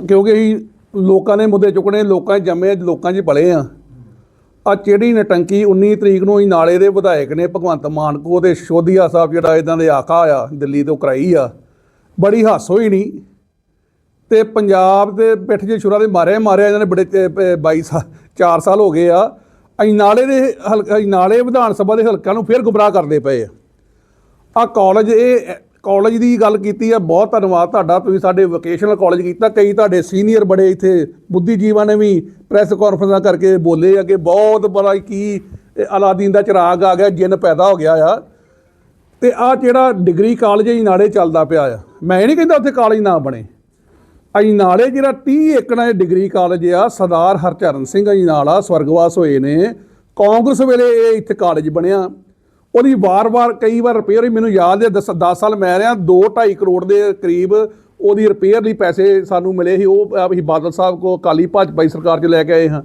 ਕਿਉਂਕਿ ਅਸੀਂ ਲੋਕਾਂ ਨੇ ਮੁੱਦੇ ਚੁੱਕਣੇ, ਲੋਕਾਂ 'ਚ ਜੰਮੇ ਲੋਕਾਂ 'ਚ ਪਲੇ ਆ। ਆ ਜਿਹੜੀ ਨਟੰਕੀ 19 ਤਰੀਕ ਨੂੰ ਹੀ ਨਾਲੇ ਦੇ ਵਿਧਾਇਕ ਨੇ ਭਗਵੰਤ ਮਾਨ ਕੋ ਤੇ ਸ਼ੋਧੀਆ ਸਾਹਿਬ ਜਿਹੜਾ ਇਦਾਂ ਦੇ ਆਕਾ ਆ, ਦਿੱਲੀ ਤੋਂ ਕਰਾਈ ਆ। ਬੜੀ ਹਾਸ ਹੋਈ ਨਹੀਂ ਤੇ ਪੰਜਾਬ ਦੇ ਪਿੱਠ ਜੇ ਛੁਰਾ ਦੇ ਮਾਰਿਆ ਮਾਰਿਆ ਇਹਨਾਂ ਨੇ ਬੜੇ 22 ਸਾਲ 4 ਸਾਲ ਹੋ ਗਏ ਆ। ਅਸੀਂ ਨਾਲੇ ਦੇ ਹਲਕਾ, ਅਸੀਂ ਨਾਲੇ ਵਿਧਾਨ ਸਭਾ ਦੇ ਹਲਕਿਆਂ ਨੂੰ ਫਿਰ ਗੁੰਮਰਾਹ ਕਰਦੇ ਪਏ ਆ। ਆ ਕਾਲਜ ਇਹ ਕਾਲਜ ਦੀ ਗੱਲ ਕੀਤੀ ਆ, ਬਹੁਤ ਧੰਨਵਾਦ ਤੁਹਾਡਾ, ਤੁਸੀਂ ਸਾਡੇ ਵੋਕੇਸ਼ਨਲ ਕਾਲਜ ਕੀਤਾ, ਕਈ ਤੁਹਾਡੇ ਸੀਨੀਅਰ ਬੜੇ ਇੱਥੇ ਬੁੱਧੀਜੀਵਾਂ ਨੇ ਵੀ ਪ੍ਰੈਸ ਕਾਨਫਰੰਸਾਂ ਕਰਕੇ ਬੋਲੇ ਆ ਕਿ ਬਹੁਤ ਬੜਾ ਕੀ, ਇਹ ਅਲਾਦੀਨ ਦਾ ਚਿਰਾਗ ਆ ਗਿਆ, ਜਿੰਨ ਪੈਦਾ ਹੋ ਗਿਆ ਆ। ਤੇ ਆ ਜਿਹੜਾ ਡਿਗਰੀ ਕਾਲਜ ਹੀ ਨਾਲੇ ਚੱਲਦਾ ਪਿਆ ਆ, ਮੈਂ ਇਹ ਨਹੀਂ ਕਹਿੰਦਾ ਉੱਥੇ ਕਾਲਜ ਨਾ ਬਣੇ। ਅਈ ਨਾਲੇ ਜਿਹੜਾ 30 ਏਕੜਾਂ ਦੇ ਡਿਗਰੀ ਕਾਲਜ ਆ, ਸਰਦਾਰ ਹਰਚਰਨ ਸਿੰਘ ਜੀ ਨਾਲਾ ਸਵਰਗਵਾਸ ਹੋਏ ਨੇ। ਕਾਂਗਰਸ ਵੇਲੇ ਇਹ ਇੱਥੇ ਕਾਲਜ ਬਣਿਆ। ਉਹਦੀ ਵਾਰ-ਵਾਰ ਕਈ ਵਾਰ ਰਿਪੇਅਰ ਹੀ ਮੈਨੂੰ ਯਾਦ ਹੈ 10 ਸਾਲ ਮੈਂ ਰਿਹਾ 2.5 ਕਰੋੜ ਦੇ ਕਰੀਬ ਉਹਦੀ ਰਿਪੇਅਰ ਲਈ ਪੈਸੇ ਸਾਨੂੰ ਮਿਲੇ ਸੀ, ਉਹ ਅਸੀਂ ਬਾਦਲ ਸਾਹਿਬ ਕੋ ਕਾਲੀ ਭਾਜਪਾਈ ਸਰਕਾਰ 'ਚ ਲੈ ਕੇ ਆਏ ਹਾਂ।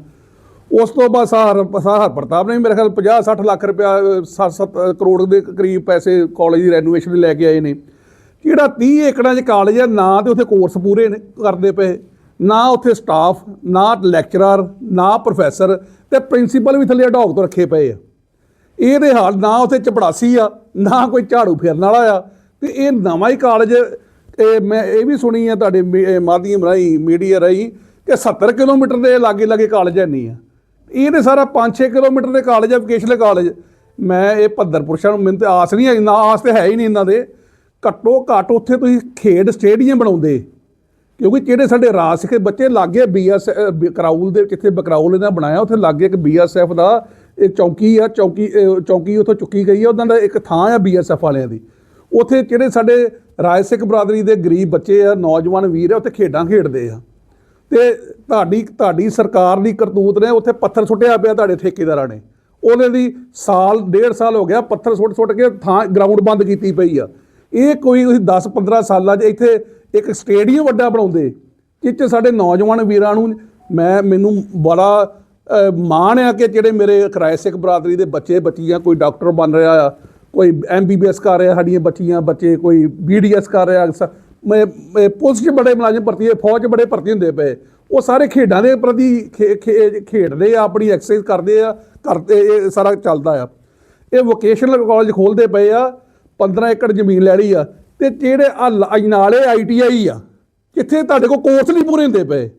ਉਸ ਤੋਂ ਬਾਅਦ ਸਾਹਰ ਸਾਹਰ ਪ੍ਰਤਾਪ ਨੇ ਵੀ ਮੇਰੇ ਖਿਆਲ 50 60 ਲੱਖ ਰੁਪਇਆ 7-7 ਕਰੋੜ ਦੇ ਕਰੀਬ ਪੈਸੇ ਕਾਲਜ ਦੀ ਰੈਨੋਵੇਸ਼ਨ ਲਈ ਲੈ ਕੇ ਆਏ ਨੇ। ਜਿਹੜਾ 30 ਏਕੜਾਂ 'ਚ ਕਾਲਜ ਹੈ, ਨਾ ਤੇ ਉੱਥੇ ਕੋਰਸ ਪੂਰੇ ਨੇ- ਕਰਦੇ ਪਏ। ਨਾ ਉੱਥੇ ਸਟਾਫ ਨਾ ਲੈਕਚਰਰ ਨਾ ਪ੍ਰੋਫੈਸਰ ਤੇ ਪ੍ਰਿੰਸੀਪਲ ਵੀ ਥੱਲੇ ਅਡਾਕ ਤੋਂ ਰੱਖੇ ਪਏ ਆ। ਇਹਦੇ ਹਾਲ ਨਾ ਉੱਥੇ ਚਪੜਾਸੀ ਆ, ਨਾ ਕੋਈ ਝਾੜੂ ਫੇਰਨ ਵਾਲਾ ਆ। ਤੇ ਇਹ ਨਵਾਂ ਹੀ ਕਾਲਜ ਇਹ ਮੈਂ ਇਹ ਵੀ ਸੁਣੀ ਆ ਤੁਹਾਡੇ ਮੀ- ਮਾਧਿਅਮ ਰਾਹੀਂ, ਮੀਡੀਆ ਰਾਹੀਂ ਕਿ 70 ਕਿਲੋਮੀਟਰ ਦੇ ਲਾਗੇ ਲਾਗੇ ਕਾਲਜ ਹੈ ਨਹੀਂ ਆ। ਇਹ ਤੇ ਸਾਰਾ 5-6 ਕਿਲੋਮੀਟਰ ਦੇ ਕਾਲਜ ਆ ਵੋਕੇਸ਼ਨਲ ਕਾਲਜ। ਮੈਂ ਇਹ ਭੱਦਰ ਪੁਰਸ਼ਾਂ ਨੂੰ, ਮੈਨੂੰ ਤੇ ਆਸ ਨਹੀਂ ਹੈ ਨਾ ਆਸ ਤੇ ਹੈ ਹੀ ਨਹੀਂ ਇਹਨਾਂ ਦੇ। ਘੱਟੋ ਘੱਟ ਉੱਥੇ ਤੁਸੀਂ ਖੇਡ ਸਟੇਡੀਅਮ ਬਣਾਉਂਦੇ। ਕਿਉਂਕਿ ਜਿਹੜੇ ਸਾਡੇ ਰਾਜ ਸਿੱਖੇ ਬੱਚੇ ਲਾਗੇ ਬੀਐਸ ਕਰਾਊਲ ਦੇ ਕਿੱਥੇ ਬਕਰਾਊਲ ਇਹਨਾਂ ਬਣਾਇਆ, ਉੱਥੇ ਲਾਗੇ ਇੱਕ ਬੀਐਸਐਫ ਦਾ ਇਹ ਚੌਂਕੀ ਆ, ਚੌਂਕੀ ਚੌਂਕੀ ਉੱਥੋਂ ਚੁੱਕੀ ਗਈ ਆ, ਉਹਨਾਂ ਦਾ ਇੱਕ ਥਾਂ ਆ ਬੀਐਸਐਫ ਵਾਲਿਆਂ ਦੀ। ਉੱਥੇ ਜਿਹੜੇ ਸਾਡੇ ਰਾਜ ਸਿੱਖ ਬਰਾਦਰੀ ਦੇ ਗਰੀਬ ਬੱਚੇ ਆ, ਨੌਜਵਾਨ ਵੀਰ ਆ, ਉੱਥੇ ਖੇਡਾਂ ਖੇਡਦੇ ਆ। ਤੇ ਤੁਹਾਡੀ ਤੁਹਾਡੀ ਸਰਕਾਰ ਦੀ ਕਰਤੂਤ ਨੇ ਉੱਥੇ ਪੱਥਰ ਸੁੱਟਿਆ ਪਿਆ ਤੁਹਾਡੇ ਠੇਕੇਦਾਰਾਂ ਨੇ। ਉਹਨੇ ਦੀ ਸਾਲ, ਡੇਢ ਸਾਲ ਹੋ ਗਿਆ ਪੱਥਰ ਸੁੱਟ ਸੁੱਟ ਕੇ ਥਾਂ ਗਰਾਊਂਡ ਬੰਦ ਕੀਤੀ ਪਈ ਆ। ਇਹ ਕੋਈ ਤੁਸੀਂ 10 15 ਸਾਲਾਂ 'ਚ ਇੱਥੇ ਇੱਕ ਸਟੇਡੀਅਮ ਵੱਡਾ ਬਣਾਉਂਦੇ ਜਿਸ 'ਚ ਸਾਡੇ ਨੌਜਵਾਨ ਵੀਰਾਂ ਨੂੰ ਮੈਂ, ਮੈਨੂੰ ਬੜਾ ਮਾਣ ਆ ਕਿ ਜਿਹੜੇ ਮੇਰੇ ਕਿਰਾਏ ਸਿੱਖ ਬਰਾਦਰੀ ਦੇ ਬੱਚੇ, ਬੱਚੀਆਂ, ਕੋਈ ਡਾਕਟਰ ਬਣ ਰਿਹਾ ਆ ਕੋਈ ਐਮਬੀਬੀਐਸ ਕਰ ਰਿਹਾ, ਸਾਡੀਆਂ ਬੱਚੀਆਂ, ਬੱਚੇ, ਕੋਈ ਬੀਡੀਐਸ ਕਰ ਰਿਹਾ, ਸ- ਮੈਂ ਪੁਲਿਸ 'ਚ ਬੜੇ ਮੁਲਾਜ਼ਮ ਭਰਤੀ ਹੋਏ, ਫੌਜ 'ਚ ਬੜੇ ਭਰਤੀ ਹੁੰਦੇ ਪਏ। ਉਹ ਸਾਰੇ ਖੇਡਾਂ ਦੇ ਪ੍ਰਤੀ ਖੇ- ਖੇ- ਖੇਡਦੇ ਆ, ਆਪਣੀ ਐਕਸਰਸਾਈਜ਼ ਕਰਦੇ ਆ, ਕਰਦੇ, ਇਹ ਸਾਰਾ ਚੱਲਦਾ ਆ। ਇਹ ਵੋਕੇਸ਼ਨਲ ਕਾਲਜ ਖੋਲਦੇ ਪਏ ਆ 15 ਏਕੜ ਜ਼ਮੀਨ ਲੈ ਲਈ ਆ, ਤੇ ਜਿਹੜੇ ਆ ਲ- ਨਾਲੇ ਆਈਟੀਆਈ ਆ ਕਿੱਥੇ ਤੁਹਾਡੇ ਕੋਲ ਕੋਰਸ ਨਹੀਂ ਪੂਰੇ ਹੁੰਦੇ ਪਏ।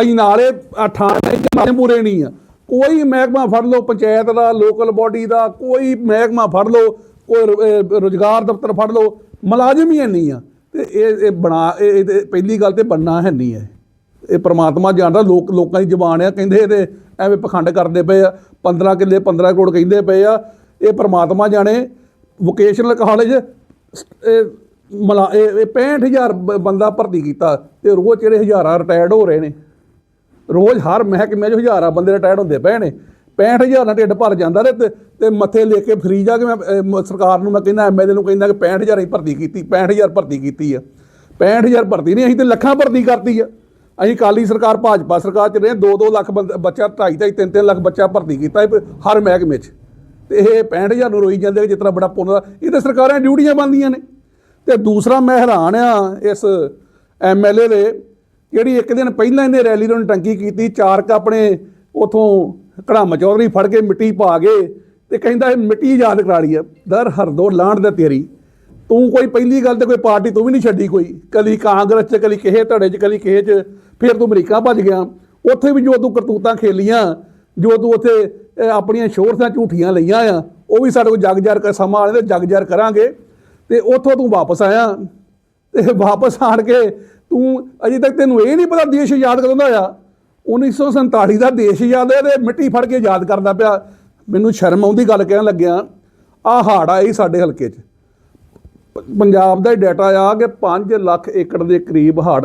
ਅਸੀਂ ਨਾਲੇ ਅਠਾਣੇ ਜਮਾਨੇ ਪੂਰੇ ਨਹੀਂ ਆ। ਕੋਈ ਮਹਿਕਮਾ ਫੜ ਲਓ, ਪੰਚਾਇਤ ਦਾ ਲੋਕਲ ਬਾਡੀ ਦਾ, ਕੋਈ ਮਹਿਕਮਾ ਫੜ ਲਓ, ਕੋਈ ਰੁ- ਰੁਜ਼ਗਾਰ ਦਫ਼ਤਰ ਫੜ ਲਓ, ਮੁਲਾਜ਼ਮ ਹੀ ਹੈ ਨਹੀਂ ਆ। ਤੇ ਇਹ ਇਹ ਬਣਾ, ਇਹ ਇਹ ਤੇ ਪਹਿਲੀ ਗੱਲ ਤੇ ਬਣਨਾ ਹੈ ਨਹੀਂ ਹੈ ਇਹ ਪ੍ਰਮਾਤਮਾ ਜਾਣਦਾ, ਲੋਕ, ਲੋਕਾਂ ਦੀ ਜ਼ਬਾਨ ਆ, ਕਹਿੰਦੇ ਇਹਦੇ ਐਵੇਂ ਪਖੰਡ ਕਰਦੇ ਪਏ ਆ 15 ਕਿੱਲੇ 15 ਕਰੋੜ ਕਹਿੰਦੇ ਪਏ ਆ। ਇਹ ਪ੍ਰਮਾਤਮਾ ਜਾਣੇ ਵੋਕੇਸ਼ਨਲ ਕਾਲਜ ਇਹ ਮਲਾ, ਇਹ ਇਹ 65000 ਬ- ਬੰਦਾ ਭਰਤੀ ਕੀਤਾ ਤੇ ਰੋਜ਼ ਜਿਹੜੇ ਹਜ਼ਾਰਾਂ ਰਿਟਾਇਰਡ ਹੋ ਰਹੇ ਨੇ। ਰੋਜ਼ ਹਰ ਮਹਿਕਮੇ 'ਚ ਹਜ਼ਾਰਾਂ ਬੰਦੇ ਰਿਟਾਇਰਡ ਹੁੰਦੇ ਪਏ ਨੇ। 65000 ਨਾਲ ਢਿੱਡ ਭਰ ਜਾਂਦਾ ਰੇ ਤੇ ਤੇ ਮੱਥੇ ਲੈ ਕੇ ਫਰੀ ਜਾ ਕੇ ਮੈਂ ਸਰਕਾਰ ਨੂੰ ਮੈਂ ਕਹਿੰਦਾ ਐਮਐਲਏ ਨੂੰ ਕਹਿੰਦਾ ਕਿ 65000 ਹੀ ਭਰਤੀ ਕੀਤੀ 65000 ਭਰਤੀ ਕੀਤੀ ਆ। 65000 ਭਰਤੀ ਨਹੀਂ, ਅਸੀਂ ਤੇ ਲੱਖਾਂ ਭਰਤੀ ਕਰਤੀ ਆ। ਅਸੀਂ ਕਾਲੀ ਸਰਕਾਰ, ਭਾਜਪਾ ਸਰਕਾਰ ਚ ਰਹੇ 2-2 ਲੱਖ ਬੰਦ- ਬੱਚਾ 2.5 3-3 ਲੱਖ ਬੱਚਾ ਭਰਤੀ ਕੀਤਾ ਹਰ ਮਹਿਕਮੇ 'ਚ। ਤੇ ਇਹ 65000 ਨੂੰ ਰੋਈ ਜਾਂਦੇ ਜਿਸ ਤਰ੍ਹਾਂ ਬੜਾ ਪੁੰਨ ਦਾ ਇਹ ਤਾਂ ਸਰਕਾਰਾਂ ਦੀਆਂ ਡਿਊਟੀਆਂ ਬਣਦੀਆਂ ਨੇ। ਤੇ ਦੂਸਰਾ ਮੈਂ ਹੈਰਾਨ ਆ ਇਸ ਐਮਐਲਏ ਦੇ ਜਿਹੜੀ ਇੱਕ ਦਿਨ ਪਹਿਲਾਂ ਇਹਨੇ ਰੈਲੀ ਨੂੰ ਟੰਕੀ ਕੀਤੀ ਚਾਰ ਕ ਆਪਣੇ ਉਥੋਂ ਘੜਾਮ ਚੌਧਰੀ ਫੜ ਕੇ ਮਿੱਟੀ ਪਾ ਗਏ ਤੇ ਕਹਿੰਦਾ ਇਹ ਮਿੱਟੀ ਯਾਦ ਕਰਾ ਲਈ ਆ। ਦਰ ਹਰਦੋ ਲਾਂਡ ਦਾ ਤੇਰੀ। ਤੂੰ ਕੋਈ ਪਹਿਲੀ ਗੱਲ ਤੇ ਕੋਈ ਪਾਰਟੀ ਤੂੰ ਵੀ ਨਹੀਂ ਛੱਡੀ ਕੋਈ। ਕਦੀ ਕਾਂਗਰਸ ਚ ਕਦੀ ਕਿਸੇ ਧੜੇ ਚ ਕਦੀ ਕਿਸੇ ਚ ਫਿਰ ਤੂੰ ਅਮਰੀਕਾ ਭੱਜ ਗਿਆ। ਉੱਥੇ ਵੀ ਜੋ ਤੂੰ ਕਰਤੂਤਾਂ ਖੇਲੀਆਂ ਜੋ ਤੂੰ ਉੱਥੇ ਅਹ, ਆਪਣੀਆਂ ਸ਼ੋਰਸਾਂ ਝੂਠੀਆਂ ਲਈਆਂ ਆ ਉਹ ਵੀ ਸਾਡੇ ਕੋਲ ਜਗ ਜਰ ਕਰ ਸਮਾਂ ਆਲੇ ਤੇ ਜਗ ਜਰ ਕਰਾਂਗੇ। ਤੇ ਉੱਥੋਂ ਤੂੰ ਵਾਪਸ ਆਇਆ। ਤੇ ਵਾਪਸ ਆਣ ਕੇ ਤੂੰ ਅਜੇ ਤੱਕ ਤੈਨੂੰ ਇਹ ਨਹੀਂ ਪਤਾ ਦੇਸ਼ ਯਾਦ ਕਦੋਂ ਦਾ ਹੋਇਆ 1947 ਦਾ ਦੇਸ਼ ਆਜ਼ਾਦ ਹੈ ਤੇ ਮਿੱਟੀ ਫੜ ਕੇ ਆਜ਼ਾਦ ਕਰਦਾ ਪਿਆ। ਮੈਨੂੰ ਸ਼ਰਮ ਆਉਂਦੀ ਗੱਲ ਕਹਿਣ ਲੱਗਿਆ। ਆਹ ਹਾੜ ਆਈ ਸਾਡੇ ਹਲਕੇ 'ਚ। ਪੰਜਾਬ ਦਾ ਹੀ ਡਾਟਾ ਆ ਕਿ 5 ਲੱਖ ਏਕੜ ਦੇ ਕਰੀਬ ਹੜ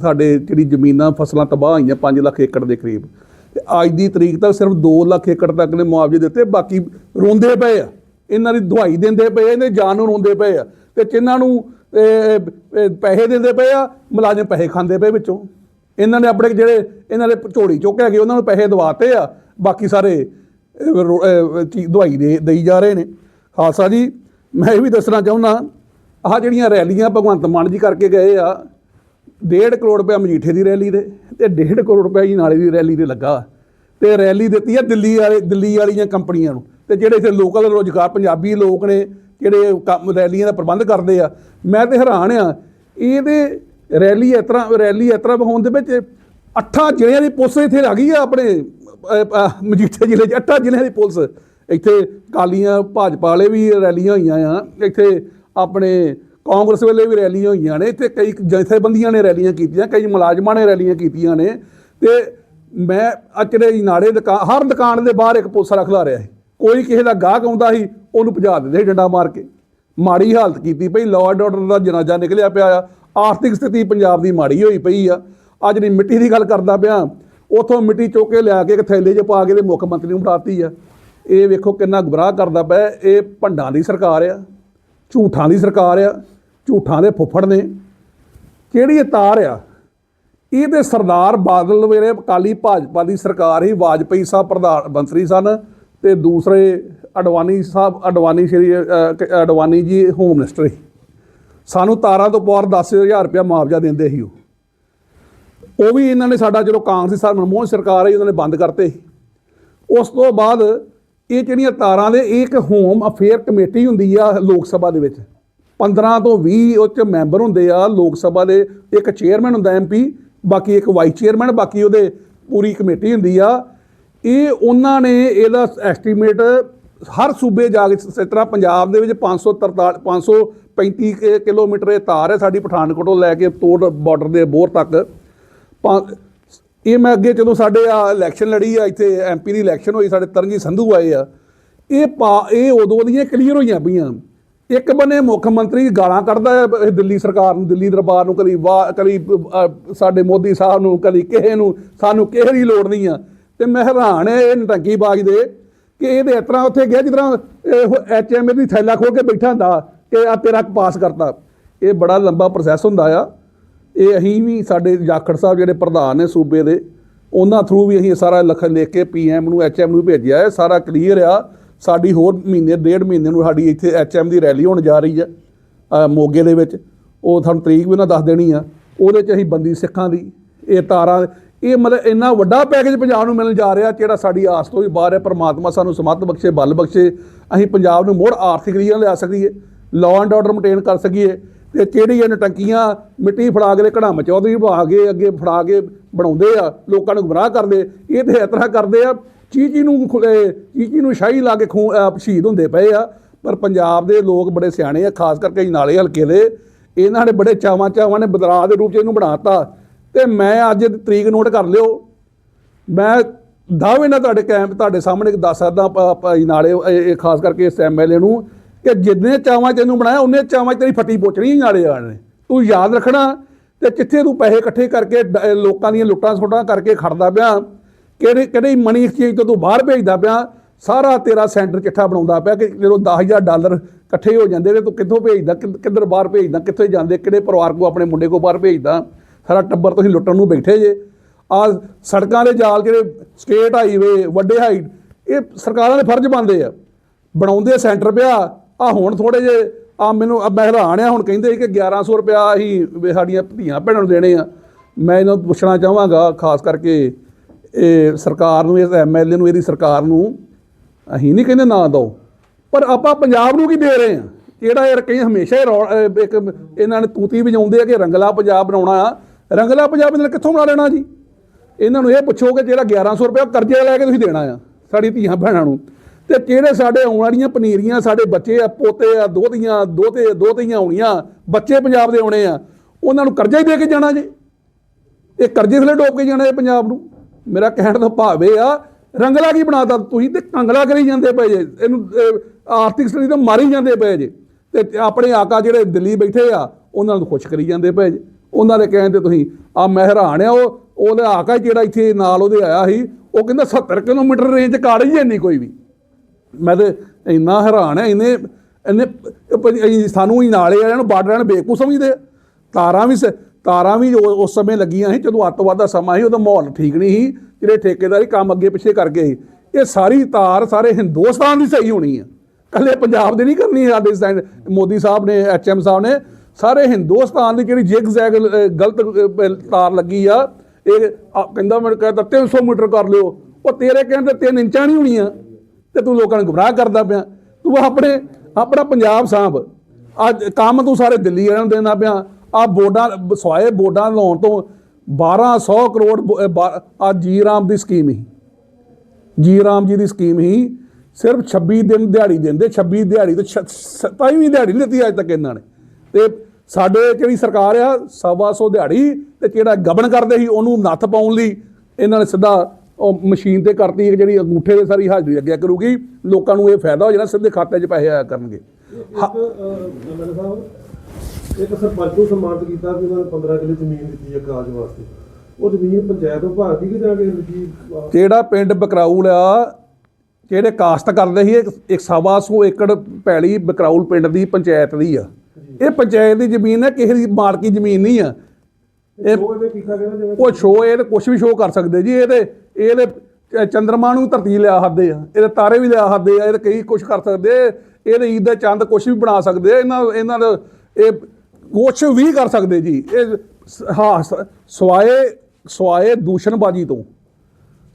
ਸਾਡੇ ਜਿਹੜੀ ਜ਼ਮੀਨਾਂ, ਫਸਲਾਂ ਤਬਾਹ ਹੋਈਆਂ 5 ਲੱਖ ਏਕੜ ਦੇ ਕਰੀਬ। ਤੇ ਅੱਜ ਦੀ ਤਰੀਕ ਤੱਕ ਸਿਰਫ 2 ਲੱਖ ਏਕੜ ਤੱਕ ਨੇ ਮੁਆਵਜ਼ੇ ਦਿੱਤੇ, ਬਾਕੀ ਰੋਂਦੇ ਪਏ ਆ। ਇਹਨਾਂ ਦੀ ਦਵਾਈ ਦਿੰਦੇ ਪਏ ਇਹਨੇ ਜਾਨ ਨੂੰ ਰੋਂਦੇ ਪਏ ਆ। ਤੇ ਜਿਨ੍ਹਾਂ ਨੂੰ ਪੈਸੇ ਦਿੰਦੇ ਪਏ ਆ, ਮੁਲਾਜ਼ਮ ਪੈਸੇ ਖਾਂਦੇ ਪਏ ਵਿੱਚੋਂ। ਇਹਨਾਂ ਨੇ ਆਪਣੇ ਜਿਹੜੇ, ਇਹਨਾਂ ਦੇ ਝੋਲੀ ਚੁੱਕ ਹੈਗੇ ਉਹਨਾਂ ਨੂੰ ਪੈਸੇ ਦਵਾਤੇ ਆ, ਬਾਕੀ ਸਾਰੇ ਰੋ- ਚੀ- ਦਵਾਈ ਦੇ, ਦੇਈ ਜਾ ਰਹੇ ਨੇ। ਖਾਲਸਾ ਜੀ, ਮੈਂ ਇਹ ਵੀ ਦੱਸਣਾ ਚਾਹੁੰਦਾ, ਆਹ ਜਿਹੜੀਆਂ ਰੈਲੀਆਂ ਭਗਵੰਤ ਮਾਨ ਜੀ ਕਰਕੇ ਗਏ ਆ 1.5 ਕਰੋੜ ਰੁਪਏ ਮਜੀਠੇ ਦੀ ਰੈਲੀ ਦੇ, ਤੇ 1.5 ਕਰੋੜ ਰੁਪਏ ਜੀ ਨਾਲੇ ਦੀ ਰੈਲੀ ਦੇ ਲੱਗਾ। ਤੇ ਰੈਲੀ ਦਿੱਤੀ ਆ ਦਿੱਲੀ ਵਾਲੇ, ਦਿੱਲੀ ਵਾਲੀਆਂ ਕੰਪਨੀਆਂ ਨੂੰ, ਤੇ ਜਿਹੜੇ ਇੱਥੇ ਲੋਕਲ ਰੋਜ਼ਗਾਰ ਪੰਜਾਬੀ ਲੋਕ ਨੇ ਜਿਹੜੇ ਕੰਮ ਰੈਲੀਆਂ ਦਾ ਪ੍ਰਬੰਧ ਕਰਦੇ ਆ। ਮੈਂ ਤੇ ਹੈਰਾਨ ਆ, ਇਹਦੇ ਰੈਲੀ ਇਸ ਤਰ੍ਹਾਂ, ਰੈਲੀ ਇਸ ਤਰ੍ਹਾਂ ਹੋਣ ਦੇ ਵਿੱਚ ਅੱਠਾਂ ਜ਼ਿਲ੍ਹਿਆਂ ਦੀ ਪੁਲਿਸ ਇੱਥੇ ਆ ਗਈ ਆ ਆਪਣੇ ਮਜੀਠੇ ਜ਼ਿਲ੍ਹੇ 'ਚ, ਅੱਠਾਂ ਜ਼ਿਲ੍ਹਿਆਂ ਦੀ ਪੁਲਿਸ। ਇੱਥੇ ਕਾਲੀਆਂ, ਭਾਜਪਾ ਵਾਲੇ ਵੀ ਰੈਲੀਆਂ ਹੋਈਆਂ ਆ, ਇੱਥੇ ਆਪਣੇ ਕਾਂਗਰਸ ਵੇਲੇ ਵੀ ਰੈਲੀਆਂ ਹੋਈਆਂ ਨੇ, ਇੱਥੇ ਕਈ ਜਥੇਬੰਦੀਆਂ ਨੇ ਰੈਲੀਆਂ ਕੀਤੀਆਂ, ਕਈ ਮੁਲਾਜ਼ਮਾਂ ਨੇ ਰੈਲੀਆਂ ਕੀਤੀਆਂ ਨੇ। ਤੇ ਮੈਂ ਅਚੜੇ ਨਾੜੇ ਦੁਕਾਨ ਹਰ ਦੁਕਾਨ ਦੇ ਬਾਹਰ ਇੱਕ ਪੁਲਿਸ ਵਾਲਾ ਖਲਾ ਰਿਹਾ ਸੀ। ਕੋਈ ਕਿਸੇ ਦਾ ਗਾਹਕ ਆਉਂਦਾ ਸੀ, ਉਹਨੂੰ ਭਜਾ ਦਿੰਦੇ ਸੀ ਡੰਡਾ ਮਾਰ ਕੇ। ਮਾੜੀ ਹਾਲਤ ਕੀਤੀ ਪਈ ਲਾਅ ਐਂਡ ਆਰਡਰ ਦਾ ਜਨਾਜ਼ਾ ਨਿਕਲਿਆ ਪਿਆ ਆ। ਆਰਥਿਕ ਸਥਿਤੀ ਪੰਜਾਬ ਦੀ ਮਾੜੀ ਹੋਈ ਪਈ ਆ। ਆ ਜਿਹੜੀ ਮਿੱਟੀ ਦੀ ਗੱਲ ਕਰਦਾ ਪਿਆ, ਉਥੋਂ ਮਿੱਟੀ ਚੁੱਕ ਕੇ ਲਿਆ ਕੇ ਇੱਕ ਥੈਲੇ 'ਚ ਪਾ ਕੇ ਤੇ ਮੁੱਖ ਮੰਤਰੀ ਨੂੰ ਫੜਾਤੀ ਆ। ਇਹ ਵੇਖੋ ਕਿੰਨਾ ਗੁਬਰਾਹ ਕਰਦਾ ਪਿਆ, ਇਹ ਭੰਡਾਂ ਦੀ ਸਰਕਾਰ ਆ, ਝੂਠਾਂ ਦੀ ਸਰਕਾਰ ਆ, ਝੂਠਾਂ ਦੇ ਫੁੱਫੜ ਨੇ। ਕਿਹੜੀ ਇਹ ਤਾਰ ਆ? ਇਹ ਤੇ ਸਰਦਾਰ ਬਾਦਲ ਵੇਲੇ ਅਕਾਲੀ ਭਾਜਪਾ ਦੀ ਸਰਕਾਰ ਹੀ, ਵਾਜਪਈ ਸਾਹਿਬ ਪ੍ਰਧਾਨ ਮੰਤਰੀ ਸਨ। ਤੇ ਦੂਸਰੇ ਅਡਵਾਨੀ ਸਾਹਿਬ, ਅਡਵਾਨੀ ਸ਼੍ਰੀ ਅਡਵਾਨੀ ਜੀ ਹੋਮ ਮਿਨਿਸਟਰ ਸੀ। ਸਾਨੂੰ ਤਾਰਾਂ ਤੋਂ ਪਾਰ 10000 ਰੁਪਇਆ ਮੁਆਵਜ਼ਾ ਦਿੰਦੇ ਸੀ ਉਹ। ਉਹ ਵੀ ਇਹਨਾਂ ਨੇ ਸਾਡਾ ਜਦੋਂ ਕਾਂਗਰਸੀ ਸਰ ਮਨਮੋਹਨ ਸਰਕਾਰ ਆਈ, ਉਹਨਾਂ ਨੇ ਬੰਦ ਕਰਤੇ ਉਸ ਤੋਂ ਬਾਅਦ ਇਹ ਜਿਹੜੀਆਂ ਤਾਰਾਂ ਦੇ ਇਹ ਇੱਕ ਹੋਮ ਅਫੇਅਰ ਕਮੇਟੀ ਹੁੰਦੀ ਆ ਲੋਕ ਸਭਾ ਦੇ ਵਿੱਚ। 15 ਤੋਂ 20 ਉਹ 'ਚ ਮੈਂਬਰ ਹੁੰਦੇ ਆ ਲੋਕ ਸਭਾ ਦੇ, ਇੱਕ ਚੇਅਰਮੈਨ ਹੁੰਦਾ ਐਮਪੀ ਬਾਕੀ ਇੱਕ ਵਾਈਸ ਚੇਅਰਮੈਨ ਬਾਕੀ ਉਹਦੇ ਪੂਰੀ ਕਮੇਟੀ ਹੁੰਦੀ ਆ। ਇਹ ਉਹਨਾਂ ਨੇ ਇਹਦਾ ਐਸਟੀਮੇਟ ਹਰ ਸੂਬੇ ਜਾ ਕੇ ਇਸ ਤਰ੍ਹਾਂ ਪੰਜਾਬ ਦੇ ਵਿੱਚ 543 535 ਕਿ- ਕਿਲੋਮੀਟਰ ਇਹ ਤਾਰ ਹੈ ਸਾਡੀ ਪਠਾਨਕੋਟ ਤੋਂ ਲੈ ਕੇ ਤੋੜ ਬਾਰਡਰ ਦੇ ਬੋਰ ਤੱਕ। ਪੰ- ਇਹ ਮੈਂ ਅੱਗੇ ਜਦੋਂ ਸਾਡੇ ਆ ਇਲੈਕਸ਼ਨ ਲੜੀ ਆ, ਇੱਥੇ ਐਮਪੀ ਦੀ ਇਲੈਕਸ਼ਨ ਹੋਈ, ਸਾਡੇ ਤਰਨਜੀਤ ਸੰਧੂ ਆਏ ਆ, ਇਹ ਪਾ, ਇਹ ਉਦੋਂ ਦੀਆਂ ਕਲੀਅਰ ਹੋਈਆਂ ਪਈਆਂ। ਇੱਕ ਬੰਨੇ ਮੁੱਖ ਮੰਤਰੀ ਗਾਲਾਂ ਕੱਢਦਾ ਹੈ, ਇਹ ਦਿੱਲੀ ਸਰਕਾਰ ਨੂੰ, ਦਿੱਲੀ ਦਰਬਾਰ ਨੂੰ ਕਦੀ ਵਾਹ ਕਦੀ ਸਾਡੇ ਮੋਦੀ ਸਾਹਿਬ ਨੂੰ ਕਦੀ ਕਿਸੇ ਨੂੰ, ਸਾਨੂੰ ਕਿਸੇ ਦੀ ਲੋੜ ਨਹੀਂ ਆ। ਤੇ ਮੈਂ ਹੈਰਾਨ ਹੈ, ਇਹ ਨਟੰਕੀ ਬਾਜ ਦੇ ਕਿ ਇਹਦੇ ਇਸ ਤਰ੍ਹਾਂ ਉੱਥੇ ਗਿਆ ਜਿਸ ਤਰ੍ਹਾਂ ਐਚਐਮਏ ਦੀ ਥੈਲਾ ਖੋਲ ਕੇ ਬੈਠਾ ਹੁੰਦਾ ਕਿ ਆ ਤੇਰਾ ਪਾਸ ਕਰਤਾ। ਇਹ ਬੜਾ ਲੰਬਾ ਪ੍ਰੋਸੈਸ ਹੁੰਦਾ ਆ। ਇਹ ਅਸੀਂ ਵੀ ਸਾਡੇ ਜਾਖੜ ਸਾਹਿਬ ਜਿਹੜੇ ਪ੍ਰਧਾਨ ਨੇ ਸੂਬੇ ਦੇ, ਉਹਨਾਂ ਥਰੂ ਵੀ ਅਸੀਂ ਸਾਰਾ ਲਿਖ ਲਿਖ ਕੇ ਪੀਐਮ ਨੂੰ ਐਚਐਮ ਨੂੰ ਭੇਜਿਆ ਹੈ। ਸਾਰਾ ਕਲੀਅਰ ਆ। ਸਾਡੀ ਹੋਰ ਮਹੀਨੇ, ਡੇਢ ਮਹੀਨੇ ਨੂੰ ਸਾਡੀ ਇੱਥੇ ਐਚਐਮ ਦੀ ਰੈਲੀ ਹੋਣ ਜਾ ਰਹੀ ਹੈ ਮੋਗੇ ਦੇ ਵਿੱਚ। ਉਹ ਤੁਹਾਨੂੰ ਤਰੀਕ ਵੀ ਉਹਨਾਂ ਦੱਸ ਦੇਣੀ ਆ। ਉਹਦੇ 'ਚ ਅਸੀਂ ਬੰਦੀ ਸਿੱਖਾਂ ਦੀ, ਇਹ ਤਾਰਾਂ ਇਹ ਮਤਲਬ ਇੰਨਾ ਵੱਡਾ ਪੈਕੇਜ ਪੰਜਾਬ ਨੂੰ ਮਿਲਣ ਜਾ ਰਿਹਾ ਜਿਹੜਾ ਸਾਡੀ ਆਸ ਤੋਂ ਵੀ ਬਾਹਰ ਹੈ, ਪਰਮਾਤਮਾ ਸਾਨੂੰ ਸਮੱਤ ਬਖਸ਼ੇ, ਬਲ ਬਖਸ਼ੇ। ਅਸੀਂ ਪੰਜਾਬ ਨੂੰ ਮੁੜ ਆਰਥਿਕ ਰੀਜ਼ਨ ਲਿਆ ਸਕੀਏ ਲਾਅ ਐਂਡ ਆਰਡਰ ਮੇਨਟੇਨ ਕਰ ਸਕੀਏ ਤੇ ਕਿਹੜੀ ਇਹ ਨਟੰਕੀਆਂ ਮਿੱਟੀ ਫੜਾ ਕੇ ਘੜਾਮ ਚੌਧਰੀ ਪਾ ਕੇ ਅੱਗੇ ਫੜਾ ਕੇ ਬਣਾਉਂਦੇ ਆ, ਲੋਕਾਂ ਨੂੰ ਗੁੰਮਰਾਹ ਕਰਦੇ। ਇਹ ਤੇ ਇਸ ਤਰ੍ਹਾਂ ਕਰਦੇ ਆ, ਚੀਚੀ ਨੂੰ ਖੁ- ਚੀਚੀ ਨੂੰ ਸ਼ਾਹੀ ਲਾ ਕੇ ਖੂਨ ਸ਼ਹੀਦ ਹੁੰਦੇ ਪਏ ਆ, ਪਰ ਪੰਜਾਬ ਦੇ ਲੋਕ ਬੜੇ ਸਿਆਣੇ ਆ, ਖਾਸ ਕਰਕੇ ਨਾਲੇ ਹਲਕੇ ਦੇ। ਇਹਨਾਂ ਨੇ ਬੜੇ ਚਾਵਾਂ ਚਾਵਾਂ ਨੇ ਬਦਲਾਅ ਦੇ ਰੂਪ 'ਚ ਇਹਨੂੰ ਬਣਾਤਾ। ਤੇ ਮੈਂ ਅੱਜ ਤਰੀਕ ਨੋਟ ਕਰ ਲਿਓ। ਮੈਂ ਦਾਅਵੇ ਨਾਲ ਤੁਹਾਡੇ ਕੈਂਪ ਤੁਹਾਡੇ ਸਾਹਮਣੇ ਦੱਸ ਸਕਦਾ ਭਾਈ ਨਾਲੇ, ਇਹ ਖਾਸ ਕਰਕੇ ਇਸ ਐਮਐਲਏ ਨੂੰ ਕਿ ਜਿੰਨੇ ਚਾਵਾਂ ਤੈਨੂੰ ਬਣਾਇਆ, ਉਹਨੇ ਚਾਵਾਂ 'ਚ ਤੇਰੀ ਫੱਟੀ ਪੋਚਣੀ ਨਾਲੇ ਵਾਲੇ ਤੂੰ ਯਾਦ ਰੱਖਣਾ ਤੇ ਕਿੱਥੇ ਤੂੰ ਪੈਸੇ ਇਕੱਠੇ ਕਰਕੇ ਡ- ਲੋਕਾਂ ਦੀਆਂ ਲੁੱਟਾਂ ਸੁੱਟਾਂ ਕਰਕੇ ਖੜਦਾ ਪਿਆ, ਕਿਹੜੇ ਕਿਹੜੇ ਮਨੀ ਐਕਸਚੇਂਜ ਤੋਂ ਤੂੰ ਬਾਹਰ ਭੇਜਦਾ ਪਿਆ, ਸਾਰਾ ਤੇਰਾ ਸੈਂਟਰ ਚਿੱਠਾ ਬਣਾਉਂਦਾ ਪਿਆ ਕਿ ਜਦੋਂ 10000 ਡਾਲਰ ਇਕੱਠੇ ਹੋ ਜਾਂਦੇ ਤੇ ਤੂੰ ਕਿੱਥੋਂ ਭੇਜਦਾ ਕਿ- ਕਿੱਧਰ ਬਾਹਰ ਭੇਜਦਾ, ਕਿੱਥੇ ਜਾਂਦੇ, ਕਿਹੜੇ ਪਰਿਵਾਰ ਕੋ ਆਪਣੇ ਮੁੰਡੇ ਕੋ ਬਾਹਰ ਭੇਜਦਾ। ਸਾਰਾ ਟੱਬਰ ਤੁਸੀਂ ਲੁੱਟਣ ਨੂੰ ਬੈਠੇ ਜੇ। ਆ ਸੜਕਾਂ ਦੇ ਜਾਲ ਜਿਹੜੇ ਸਟੇਟ ਹਾਈਵੇ, ਵੱਡੇ ਹਾਈ ਇਹ ਸਰਕਾਰਾਂ ਦੇ ਫਰਜ਼ ਬਣਦੇ ਆ। ਬਣਾਉਂਦੇ ਸੈਂਟਰ ਪਿਆ ਆ ਹੁਣ ਥੋੜੇ ਜੇ ਆ ਮੈਨੂੰ ਆ ਮੈਂ ਹੈਰਾਨ ਆ, ਹੁਣ ਕਹਿੰਦੇ ਸੀ ਕਿ 1100 ਰੁਪਇਆ ਅਸੀਂ ਸਾਡੀਆਂ ਧੀਆਂ ਭੈਣਾਂ ਨੂੰ ਦੇਣੇ ਆ। ਮੈਂ ਇਹਨਾਂ ਨੂੰ ਪੁੱਛਣਾ ਚਾਹਾਂਗਾ, ਖਾਸ ਕਰਕੇ ਇਹ ਸਰਕਾਰ ਨੂੰ, ਇਸ ਐਮਐਲਏ ਨੂੰ, ਇਹਦੀ ਸਰਕਾਰ ਨੂੰ। ਅਸੀਂ ਨਹੀਂ ਕਹਿੰਦੇ ਨਾ ਦਿਓ, ਪਰ ਆਪਾਂ ਪੰਜਾਬ ਨੂੰ ਕੀ ਦੇ ਰਹੇ ਆ? ਜਿਹੜਾ ਇਹ ਕਈ ਹਮੇਸ਼ਾ ਹੀ ਰੌ- ਇੱਕ ਇਹਨਾਂ ਨੇ ਤੂਤੀ ਵਜਾਉਂਦੇ ਆ ਕਿ ਰੰਗਲਾ ਪੰਜਾਬ ਬਣਾਉਣਾ ਆ। ਰੰਗਲਾ ਪੰਜਾਬ ਇਹਨਾਂ ਨੇ ਕਿੱਥੋਂ ਬਣਾ ਲੈਣਾ ਜੀ? ਇਹਨਾਂ ਨੂੰ ਇਹ ਪੁੱਛੋ ਕਿ ਜਿਹੜਾ 1100 ਰੁਪਏ ਕਰਜ਼ੇ ਲੈ ਕੇ ਤੁਸੀਂ ਦੇਣਾ ਆ, ਸਾਡੀ ਧੀਆਂ ਭੈਣਾਂ ਨੂੰ। ਤੇ ਜਿਹੜੇ ਸਾਡੇ ਆਉਣ ਵਾਲੀਆਂ ਪਨੀਰੀਆਂ ਸਾਡੇ ਬੱਚੇ ਆ, ਪੋਤੇ ਆ ਦੋਧੀਆਂ ਦੋਤੇ ਦੋਤੀਆਂ ਆਉਣੀਆਂ ਬੱਚੇ ਪੰਜਾਬ ਦੇ ਆਉਣੇ ਆ, ਉਹਨਾਂ ਨੂੰ ਕਰਜ਼ਾ ਹੀ ਦੇ ਕੇ ਜਾਣਾ ਜੇ। ਇਹ ਕਰਜ਼ੇ ਥਲੇ ਡੋਬ ਕੇ ਜਾਣਾ ਇਹ ਪੰਜਾਬ ਨੂੰ। ਮੇਰਾ ਕਹਿਣ ਦਾ ਭਾਵ ਇਹ ਆ, ਰੰਗਲਾ ਕੀ ਬਣਾਤਾ ਤੁਸੀਂ? ਤੇ ਕੰਗਲਾ ਕਰੀ ਜਾਂਦੇ ਪਏ ਜੇ। ਇਹਨੂੰ ਆਰਥਿਕ ਸਥਿਤੀ ਤਾਂ ਮਾਰੀ ਜਾਂਦੇ ਪਏ ਜੇ। ਤੇ ਆਪਣੇ ਆਕਾ ਜਿਹੜੇ ਦਿੱਲੀ ਬੈਠੇ ਆ, ਉਹਨਾਂ ਨੂੰ ਖੁਸ਼ ਕਰੀ ਜਾਂਦੇ ਪਏ ਜੇ। ਉਹਨਾਂ ਦੇ ਕਹਿਣ ਤੇ ਤੁਸੀਂ, ਆ, ਮੈਂ ਹੈਰਾਨ ਆ, ਉਹ ਉਹਦਾ ਆਕਾ ਜਿਹੜਾ ਇੱਥੇ ਨਾਲ ਉਹਦੇ ਆਇਆ ਸੀ, ਉਹ ਕਹਿੰਦਾ 70 ਕਿਲੋਮੀਟਰ ਰੇਂਜ ਕਾਰ ਹੀ ਹੈ ਨਹੀਂ ਕੋਈ ਵੀ ਮੈਂ ਤੇ ਇੰਨਾ ਹੈਰਾਨ ਹੈ ਇਹਨੇ ਇਹਨੇ ਸਾਨੂੰ ਹੀ ਨਾਲੇ ਵਾਲਿਆਂ ਨੂੰ ਬਾਰਡਰਾਂ ਨੂੰ ਬੇਕੂ ਸਮਝਦੇ ਆ। ਤਾਰਾਂ ਵੀ ਸ- ਤਾਰਾਂ ਵੀ ਉਸ ਸਮੇਂ ਲੱਗੀਆਂ ਸੀ, ਜਦੋਂ ਅੱਤਵਾਦ ਦਾ ਸਮਾਂ ਸੀ, ਉਦੋਂ ਮਾਹੌਲ ਠੀਕ ਨਹੀਂ ਸੀ, ਜਿਹੜੇ ਠੇਕੇਦਾਰੀ ਕੰਮ ਅੱਗੇ ਪਿੱਛੇ ਕਰ ਗਏ ਸੀ। ਇਹ ਸਾਰੀ ਤਾਰ ਸਾਰੇ ਹਿੰਦੁਸਤਾਨ ਦੀ ਸਹੀ ਹੋਣੀ ਆ ਕੱਲੇ ਪੰਜਾਬ ਦੇ ਨਹੀਂ ਕਰਨੀ ਸਾਡੇ ਮੋਦੀ ਸਾਹਿਬ ਨੇ ਐਚਐਮ ਸਾਹਿਬ ਨੇ ਸਾਰੇ ਹਿੰਦੁਸਤਾਨ ਦੀ ਜਿਹੜੀ ਜਿਗ ਜ਼ੈਗ ਗਲਤ ਤਾਰ ਲੱਗੀ ਆ ਇਹ ਆ, ਕਹਿੰਦਾ ਮੈਨੂੰ ਕਹਿੰਦਾ 300 ਮੀਟਰ ਕਰ ਲਿਓ। ਉਹ ਤੇਰੇ ਕਹਿੰਦੇ 3 ਇੰਚਾਂ ਨਹੀਂ ਹੋਣੀਆਂ ਤੇ ਤੂੰ ਲੋਕਾਂ ਨੂੰ ਗੁੰਮਰਾਹ ਕਰਦਾ ਪਿਆ। ਤੂੰ ਆਪਣੇ ਆਪਣਾ ਪੰਜਾਬ ਸਾਂਭ। ਅੱਜ ਕੰਮ ਤੂੰ ਸਾਰੇ ਦਿੱਲੀ ਵਾਲਿਆਂ ਨੂੰ ਦੇਣਾ ਪਿਆ। ਆ ਬੋਰਡਾਂ ਸਵਾਏ ਬੋਰਡਾਂ ਲਾਉਣ ਤੋਂ 1200 ਕਰੋੜ ਆ ਜੀ ਰਾਮ ਦੀ ਸਕੀਮ ਹੀ। ਜੀ ਰਾਮ ਜੀ ਦੀ ਸਕੀਮ ਹੀ ਸਿਰਫ 26 ਦਿਨ ਦਿਹਾੜੀ ਦਿੰਦੇ 26 ਦਿਹਾੜੀ ਤੇ 27ਵੀਂ ਦਿਹਾੜੀ ਨਹੀਂ ਦਿੱਤੀ ਅੱਜ ਤੱਕ ਇਹਨਾਂ ਨੇ। ਤੇ ਸਾਡੇ ਜਿਹੜੀ ਸਰਕਾਰ ਆ ਸਵਾ ਸੌ ਦਿਹਾੜੀ ਤੇ ਜਿਹੜਾ ਗਬਨ ਕਰਦੇ ਸੀ ਉਹਨੂੰ ਨੱਥ ਪਾਉਣ ਲਈ ਇਹਨਾਂ ਨੇ ਸਿੱਧਾ ਉਹ ਮਸ਼ੀਨ ਤੇ ਕਰਤੀ ਇੱਕ ਜਿਹੜੀ ਅੰਗੂਠੇ ਦੇ ਸਾਰੀ ਹਾਜ਼ਰੀ ਲੱਗਿਆ ਕਰੂਗੀ। ਲੋਕਾਂ ਨੂੰ ਇਹ ਫਾਇਦਾ ਹੋ ਜਾਣਾ ਸਿੱਧੇ ਖਾਤੇ 'ਚ ਪੈਸੇ ਆਇਆ ਕਰਨਗੇ। ਇੱਕ ਸਰਪੰਚ ਨੂੰ ਸਨਮਾਨਿਤ ਕੀਤਾ ਵੀ ਉਹਨਾਂ ਨੇ 15 ਕਿੱਲੇ ਜ਼ਮੀਨ ਦਿੱਤੀ ਹੈ ਕਾਜ ਵਾਸਤੇ। ਉਹ ਜ਼ਮੀਨ ਪੰਚਾਇਤ ਵਿਭਾਗ ਦੀ ਕਿ ਜਾ ਕੇ ਜਿਹੜਾ ਪਿੰਡ ਬਕਰਾਊਲ ਆ ਜਿਹੜੇ ਕਾਸਤ ਕਰਦੇ ਸੀ ਇੱਕ- ਇੱਕ ਸਵਾ ਸੌ ਏਕੜ ਪੈਲੀ ਬਕਰਾਊਲ ਪਿੰਡ ਦੀ ਪੰਚਾਇਤ ਦੀ ਆ। ਇਹ ਪੰਚਾਇਤ ਦੀ ਜ਼ਮੀਨ ਹੈ ਕਿਸੇ ਦੀ ਮਾਲਕੀ ਜ਼ਮੀਨ ਨਹੀਂ ਆ ਇਹ ਉਹ ਸ਼ੋਅ ਇਹ ਤੇ ਕੁਝ ਵੀ ਸ਼ੋਅ ਕਰ ਸਕਦੇ ਜੀ ਇਹਦੇ ਇਹਦੇ ਚ- ਚੰਦਰਮਾ ਨੂੰ ਧਰਤੀ ਲਿਆ ਹੱਦੇ ਆ ਇਹਦੇ ਤਾਰੇ ਵੀ ਲਿਆ ਹੱਦੇ ਆ ਇਹਦੇ ਕਈ ਕੁਝ ਕਰ ਸਕਦੇ ਇਹਦੇ ਈਦ ਦਾ ਚੰਦ ਕੁਝ ਵੀ ਬਣਾ ਸਕਦੇ। ਇਹਨਾਂ ਇਹਨਾਂ ਦਾ ਇਹ ਕੁਝ ਵੀ ਕਰ ਸਕਦੇ ਜੀ ਇਹ ਸ- ਹਾਂ ਸ- ਸਵਾਏ ਸਵਾਏ ਦੂਸ਼ਣਬਾਜੀ ਤੋਂ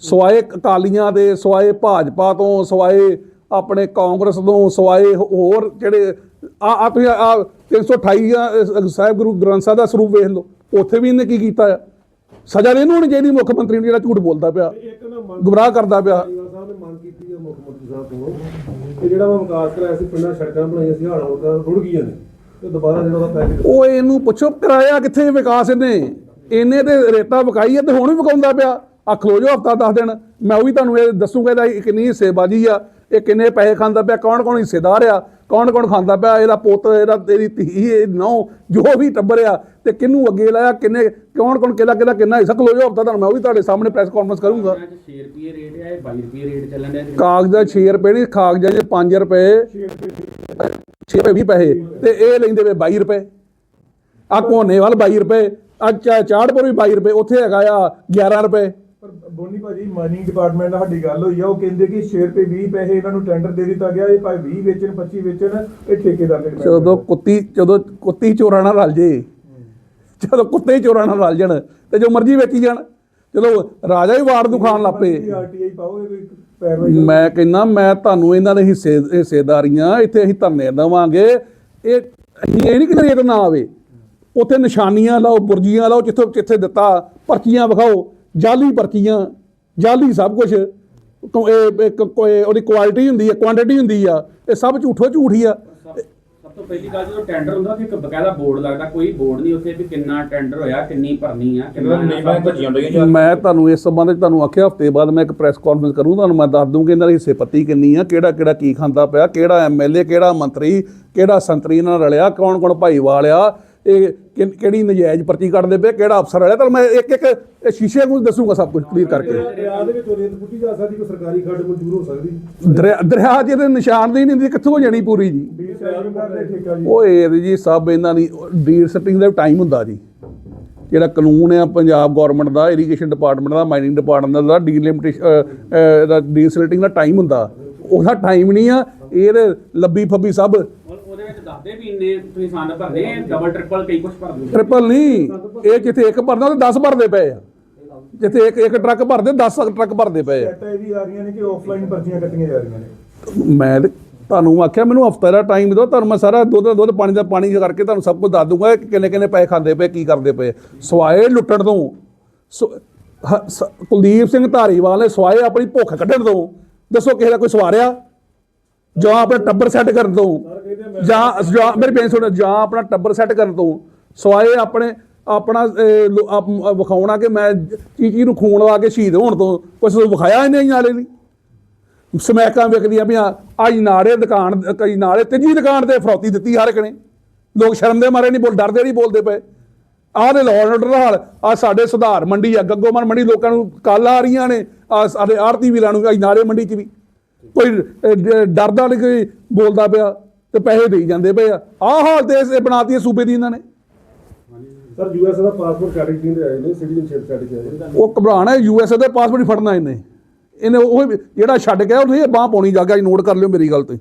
ਸਵਾਏ ਅਕਾਲੀਆਂ ਦੇ ਸਵਾਏ ਭਾਜਪਾ ਤੋਂ ਸਵਾਏ ਆਪਣੇ ਕਾਂਗਰਸ ਤੋਂ ਸਵਾਏ ਹੋ- ਹੋਰ ਜਿਹੜੇ ਆ ਆ ਤੁਸੀਂ ਆ 328 ਆ, ਅ, ਸਾਹਿਬ ਗੁਰੂ ਗ੍ਰੰਥ ਸਾਹਿਬ ਦਾ ਸਰੂਪ ਵੇਖ ਲਓ ਉੱਥੇ ਵੀ ਇਹਨੇ ਕੀ ਕੀਤਾ ਆ? ਸਜ਼ਾ ਨਹੀਂ ਇਹਨੂੰ ਹੋਣੀ ਚਾਹੀਦੀ ਮੁੱਖ ਮੰਤਰੀ ਨੂੰ ਜਿਹੜਾ ਝੂਠ ਬੋਲਦਾ ਪਿਆ ਗੁੰਮਰਾਹ ਕਰਦਾ ਪਿਆ। ਕੇਜਰੀਵਾਲ ਸਾਹਿਬ ਨੇ ਮੰਗ ਕੀਤੀ ਹੈ ਮੁੱਖ ਮੰਤਰੀ ਸਾਹਿਬ ਤੋਂ ਕਿ ਜਿਹੜਾ ਵਾ ਵਿਕਾਸ ਕਰਾਇਆ ਸੀ ਪਿੰਡਾਂ ਸੜਕਾਂ ਬਣਾਈਆਂ ਸੀ ਹਾੜਾ ਵਰਗਾ ਰੁੜ ਗਈਆਂ ਨੇ ਤੇ ਦੁਬਾਰਾ ਜਿਹੜਾ ਉਹਦਾ ਪੈਕੇਜ ਉਹ ਇਹਨੂੰ ਪੁੱਛੋ ਕਰਾਇਆ ਕਿੱਥੇ ਵਿਕਾਸ ਇਹਨੇ? ਇਹਨੇ ਤੇ ਰੇਤਾ ਵਿਕਾਈ ਹੈ ਤੇ ਹੁਣ ਵੀ ਵਿਕਾਉਂਦਾ ਪਿਆ। ਆ ਖਲੋ ਜੋ ਹਫਤਾ 10 ਦਿਨ। ਮੈਂ ਉਹ ਵੀ ਤੁਹਾਨੂੰ ਇਹ ਦੱਸੂਗਾ ਇਹਦਾ ਇਹ ਕਿੰਨੀ ਹਿੱਸੇਬਾਜ਼ੀ ਆ ਇਹ ਕਿੰਨੇ ਪੈਸੇ ਖਾਂਦਾ ਪਿਆ ਕੌਣ ਕੌਣ ਹਿੱਸੇਦਾਰ ਆ? ਕੌਣ ਕੌਣ ਖਾਂਦਾ ਪਿਆ? ਇਹਦਾ ਪੁੱਤ ਇਹਦਾ ਤੇਰੀ ਧੀ ਇਹ ਨੌ ਜੋ ਵੀ ਟੱਬਰ ਆ ਤੇ ਕਿਹਨੂੰ ਅੱਗੇ ਲਾਇਆ ਕਿੰਨੇ ਕੌਣ ਕੌਣ ਕਿਹਦਾ ਕਿਹਦਾ ਕਿੰਨਾ ਹਿੱਸਾ ਖਲੋ ਜੋ ਹਫਤਾ ਤੁਹਾਨੂੰ ਮੈਂ ਉਹ ਵੀ ਤੁਹਾਡੇ ਸਾਹਮਣੇ ਪ੍ਰੈਸ ਕਾਨਫਰੰਸ ਕਰੂੰਗਾ। ਅੱਜ 6 ਰੁਪਏ ਰੇਟ ਹੈ 22 ਰੁਪਏ ਰੇਟ ਚੱਲਣ ਕਾਗਜ਼ਾਂ 6 ਰੁਪਏ ਨਹੀਂ ਕਾਗਜ਼ਾਂ 'ਚ 5 ਰੁਪਏ। 6 ਰੁਪਏ 20 ਪੈਸੇ। ਤੇ ਇਹ ਲੈਂਦੇ ਵੇ 22 ਰੁਪਏ। ਆ ਕੋਨੇ ਵਾਲ 22 ਰੁਪਏ। ਅੱਛਾ ਚਾੜਪੁਰ ਵੀ 22 ਰੁਪਏ। ਉੱਥੇ ਹੈਗਾ ਆ 11 ਰੁਪਏ। ਪਰ ਬੋਨੀ ਭਾਜੀ ਮਾਈਨਿੰਗ ਡਿਪਾਰਟਮੈਂਟ ਨਾਲ ਸਾਡੀ ਗੱਲ ਹੋਈ ਆ ਉਹ ਕਹਿੰਦੇ ਕਿ 6 ਰੁਪਏ 20 ਪੈਸੇ ਇਹਨਾਂ ਨੂੰ ਟੈਂਡਰ ਦੇ ਦਿੱਤਾ ਗਿਆ ਇਹ ਭਾਵੇਂ 20 ਵੇਚਣ 25 ਵੇਚਣ ਇਹ ਠੇਕੇਦਾਰ ਦੇ ਜਦੋਂ ਕੁੱਤੀ ਜਦੋਂ ਕੁੱਤੀ ਚੋਰਾਂ ਨਾਲ ਰਲ ਜੇ ਜਦੋਂ ਕੁੱਤੇ ਹੀ ਚੋਰਾਂ ਨਾਲ ਰਲ ਜਾਣ ਤੇ ਜੋ ਮਰਜ਼ੀ ਵੇਚੀ ਜਾਣ ਜਦੋਂ ਰਾਜਾ ਹੀ ਵਾਰ ਨੂੰ ਖਾਣ ਲੱਪੇ ਮੈਂ ਕਹਿੰਦਾ ਮੈਂ ਤੁਹਾਨੂੰ ਇਹਨਾਂ ਦੇ ਹਿੱਸੇ ਹਿੱਸੇਦਾਰੀਆਂ ਇੱਥੇ ਅਸੀਂ ਧਰਨੇ ਦੇਵਾਂਗੇ। ਇਹ ਅਸੀਂ ਇਹ ਨਹੀਂ ਕਿ ਰੇਟ ਨਾ ਆਵੇ। ਉੱਥੇ ਨਿਸ਼ਾਨੀਆਂ ਲਾਓ ਬੁਰਜੀਆਂ ਲਾਓ ਜਿੱਥੇ ਜਿੱਥੇ ਦਿੱਤਾ ਪਰਚੀਆਂ ਵਿਖਾਓ। ਜਾਲੀ ਪਰਚੀਆਂ ਜਾਲੀ ਸਭ ਕੁਝ ਇਹ ਇੱਕ ਕੋਈ ਉਹਦੀ ਕੁਆਲਿਟੀ ਹੁੰਦੀ ਹੈ ਕੁਆਂਟੀਟੀ ਹੁੰਦੀ ਆ ਇਹ ਸਭ ਝੂਠੋ ਝੂਠ ਹੀ ਆ। ਸਭ ਤੋਂ ਪਹਿਲੀ ਗੱਲ ਜਦੋਂ ਟੈਂਡਰ ਹੁੰਦਾ ਕਿ ਇੱਕ ਬਕਾਇਦਾ ਬੋਰਡ ਲੱਗਦਾ ਕੋਈ ਬੋਰਡ ਨਹੀਂ ਉੱਥੇ ਵੀ ਕਿੰਨਾ ਟੈਂਡਰ ਹੋਇਆ ਕਿੰਨੀ ਭਰਨੀ ਆ ਕਿੰਨਾ ਨਹੀਂ ਮੈਂ ਭੱਜੀਆਂ ਡਈਆਂ ਮੈਂ ਤੁਹਾਨੂੰ ਇਸ ਸੰਬੰਧ ਵਿੱਚ ਤੁਹਾਨੂੰ ਆਖਿਆ ਹਫ਼ਤੇ ਬਾਅਦ ਮੈਂ ਇੱਕ ਪ੍ਰੈਸ ਕਾਨਫਰੰਸ ਕਰੂੰ ਤੁਹਾਨੂੰ ਮੈਂ ਦੱਸ ਦੂੰਗਾ ਇਹਨਾਂ ਦੀ ਹਿੱਸੇ ਪੱਤੀ ਕਿੰਨੀ ਆ ਕਿਹੜਾ ਕਿਹੜਾ ਕੀ ਖਾਂਦਾ ਪਿਆ ਕਿਹੜਾ ਐਮਐਲਏ ਕਿਹੜਾ ਮੰਤਰੀ ਕਿਹੜਾ ਸੰਤਰੀ ਨਾਲ ਰਲਿਆ ਕੌਣ ਕੌਣ ਭਾਈਵਾਲ ਆ ਇਹ ਕਿਹੜੀ ਨਜਾਇਜ਼ ਪਰਚੀ ਕੱਢਦੇ ਪਏ ਕਿਹੜਾ ਅਫਸਰ ਰਲਿਆ ਤੁਹਾਨੂੰ ਮੈਂ ਇੱਕ ਇੱਕ ਇਹ ਸ਼ੀਸ਼ੇ ਨੂੰ ਦੱਸੂਗਾ ਸਭ ਕੁਝ ਕਲੀਅਰ ਕਰਕੇ। ਦਰਿਆ ਦੇ ਵਿੱਚ ਰੇਤ ਪੁੱਟੀ ਜਾ ਸਕਦੀ ਕੋਈ ਸਰਕਾਰੀ ਖੱਡ ਮਨਜ਼ੂਰ ਹੋ ਸਕਦੀ। ਦਰਿਆ ਦਰਿਆ ਜਿਹਦੇ ਨਿਸ਼ਾਨ ਦੀ ਨਹੀਂ ਹੁੰਦੀ ਕਿੱਥੋਂ ਹੋ ਜਾਣੀ ਪੂਰੀ ਜੀ? ਜੀ। ਓਏ ਇਹ ਜੀ ਸਭ ਇਹਨਾਂ ਦੀ ਡੀਲ ਸਟਿੰਗ ਦਾ ਟਾਈਮ ਹੁੰਦਾ ਜੀ। ਜਿਹੜਾ ਕਾਨੂੰਨ ਆ ਪੰਜਾਬ ਗਵਰਨਮੈਂਟ ਦਾ ਇਰੀਗੇਸ਼ਨ ਡਿਪਾਰਟਮੈਂਟ ਦਾ ਮਾਈਨਿੰਗ ਡਿਪਾਰਟਮੈਂਟ ਦਾ ਡੀਲਿਮਿਟੇਸ਼ਨ ਦਾ ਡੀਲ ਸਟਿੰਗ ਦਾ ਟਾਈਮ ਹੁੰਦਾ। ਉਹਦਾ ਟਾਈਮ ਨਹੀਂ ਆ ਇਹਦੇ ਲੱਭੀ ਫੱਬੀ ਸਭ ਉਹ- ਉਹਦੇ ਵਿੱਚ ਦੱਸਦੇ ਵੀ ਇੰਨੇ ਤੁਸੀਂ ਸੰਦ ਭਰਦੇ ਡਬਲ ਟ੍ਰਿਪਲ ਕਈ ਕੁਝ ਭਰਦੇ ਟ੍ਰਿਪਲ ਨਹੀਂ ਇਹ ਜਿੱਥੇ ਇੱਕ ਭਰਨਾ ਤੇ 10 ਭਰਦੇ ਪਏ ਆ। ਜਿੱਥੇ ਇੱਕ ਇੱਕ ਟਰੱਕ ਭਰਦੇ 10 ਟਰੱਕ ਭਰਦੇ ਪਏ ਆ। ਸੈਟ ਇਹ ਵੀ ਆ ਰਹੀਆਂ ਨੇ ਕਿ ਆਫਲਾਈਨ ਪਰਚੀਆਂ ਕੱਟੀਆਂ ਜਾ ਰਹੀਆਂ ਨੇ। ਮੈਂ ਤੇ ਤੁਹਾਨੂੰ ਆਖਿਆ ਮੈਨੂੰ ਹਫਤਾ ਦਾ ਟਾਈਮ ਦਿਓ ਤੁਹਾਨੂੰ ਮੈਂ ਸਾਰਾ ਦੁੱਧ ਦਾ ਦੁੱਧ ਪਾਣੀ ਦਾ ਪਾਣੀ ਕਰਕੇ ਤੁਹਾਨੂੰ ਸਭ ਕੁਝ ਦੱਸ ਦੂੰਗਾ ਕਿ ਕਿੰਨੇ ਕਿੰਨੇ ਪੈਸੇ ਖਾਂਦੇ ਪਏ ਕੀ ਕਰਦੇ ਪਏ। ਸਵਾਏ ਲੁੱਟਣ ਤੋਂ। ਕੁਲਦੀਪ ਸਿੰਘ ਧਾਰੀਵਾਲ ਨੇ ਸਵਾਏ ਆਪਣੀ ਭੁੱਖ ਕੱਢਣ ਤੋਂ। ਦੱਸੋ ਕਿਸੇ ਦਾ ਕੋਈ ਸਵਾਰਿਆ? ਜਾਂ ਆਪਣਾ ਟੱਬਰ ਸੈੱਟ ਕਰਨ ਤੋਂ। ਜਾਂ ਜਾਂ ਮੇਰੇ ਬੇਨ ਸੁਣ ਜਾਂ ਆਪਣਾ ਟੱਬਰ ਸੈੱਟ ਕਰਨ ਤੋਂ ਸਵਾਏ ਆਪਣੇ ਆਪਣਾ ਵਿਖਾਉਣਾ ਕਿ ਮੈਂ ਚੀਚੀ ਨੂੰ ਖੂਨ ਲਾ ਕੇ ਸ਼ਹੀਦ ਹੋਣ ਤੋਂ ਕੁਛ ਵਿਖਾਇਆ ਨਹੀਂ ਨਾਲੇ ਨਹੀਂ ਸਮੈਕਾਂ ਵਿਕਦੀਆਂ ਵੀ ਅੱਜ ਨਾੜੇ ਦੁਕਾਨ ਕਈ ਨਾਲੇ ਤੀਜੀ ਦੁਕਾਨ ਤੇ ਫਰੌਤੀ ਦਿੱਤੀ ਹਰ ਇੱਕ ਨੇ। ਲੋਕ ਸ਼ਰਮ ਦੇ ਮਾਰੇ ਨਹੀਂ ਬੋਲ ਡਰਦੇ ਨਹੀਂ ਬੋਲਦੇ ਪਏ। ਆਹ ਦੇ ਲਾਅ ਆਰਡਰ ਹਾਲ ਆ ਸਾਡੇ ਸੁਧਾਰ ਮੰਡੀ ਆ ਗੱਗੋਮਨ ਮੰਡੀ ਲੋਕਾਂ ਨੂੰ ਕੱਲ ਆ ਰਹੀਆਂ ਨੇ ਆ ਸਾਡੇ ਆੜਤੀ ਵੀਰਾਂ ਨੂੰ ਅੱਜ ਨਾਲੇ ਮੰਡੀ 'ਚ ਵੀ। ਕੋਈ ਡਰਦਾ ਨਹੀਂ ਕੋਈ ਬੋਲਦਾ ਪਿਆ। ਤੇ ਪੈਸੇ ਦੇਈ ਜਾਂਦੇ ਪਏ ਆ। ਆਹ ਹਾਲ ਦੇਸ਼ ਇਹ ਬਣਾਤੀ ਹੈ ਸੂਬੇ ਦੀ ਇਹਨਾਂ ਨੇ। ਸਰ ਯੂਐਸ ਦਾ ਪਾਸਪੋਰਟ ਛੱਡ ਕੇ ਆਏ ਨੇ ਸਿਟੀਜ਼ਨਸ਼ਿਪ ਛੱਡ ਕੇ ਆਏ ਉਹ ਘਬਰਾਣਾ ਯੂਐਸਏ ਦੇ ਪਾਸਪੋਰਟ ਹੀ ਫੜਨਾ ਇਹਨੇ। ਇਹਨੇ ਉਹ ਜਿਹੜਾ ਛੱਡ ਗਿਆ ਉਹਨੇ ਬਾਹ ਪਾਉਣੀ ਜਾਗਾ ਜੀ ਨੋਟ ਕਰ ਲਿਓ ਮੇਰੀ ਗੱਲ ਤੁਸੀਂ